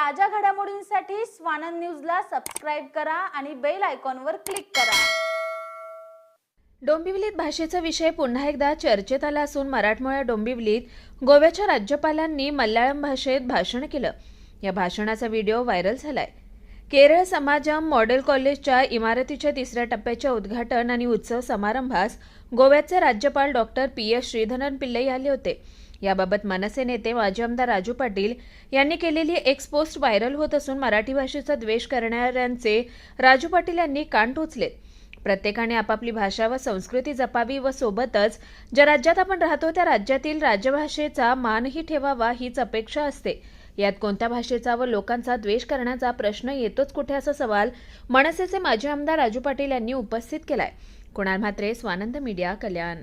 ताज्या घडामोडींसाठी स्वानंद न्यूजला सबस्क्राईब करा आणि बेल आयकॉनवर क्लिक करा. डोंबिवलीत भाषेचा विषय पुन्हा एकदा चर्चेत आला असून मराठमोळ्या डोंबिवलीत गोव्याच्या राज्यपालांनी मल्याळम भाषेत भाषण केलं. या भाषणाचा व्हिडिओ व्हायरल झालाय. केरळ समाजम मॉडेल कॉलेजच्या इमारतीच्या तिसऱ्या टप्प्याच्या उद्घाटन आणि उत्सव समारंभास गोव्याचे राज्यपाल doctor P S Sreedharan Pillai आले होते. याबाबत मनसे नेते माजी आमदार राजू पाटील यांनी केलेली एक्स पोस्ट व्हायरल होत असून मराठी भाषेचा द्वेष करणाऱ्यांचे राजू पाटील यांनी कान टोचलेत प्रत्येकाने आपापली भाषा व संस्कृती जपावी व सोबतच ज्या राज्यात आपण राहतो त्या राज्यातील राजभाषेचा मानही ठेवावा हीच अपेक्षा असते. यात कोणत्या भाषेचा व लोकांचा द्वेष करण्याचा प्रश्न येतोच कुठे असा सवाल मनसेचे माजी आमदार राजू पाटील यांनी उपस्थित केलाय. कुणाल म्हात्रे स्वानंद मीडिया कल्याण.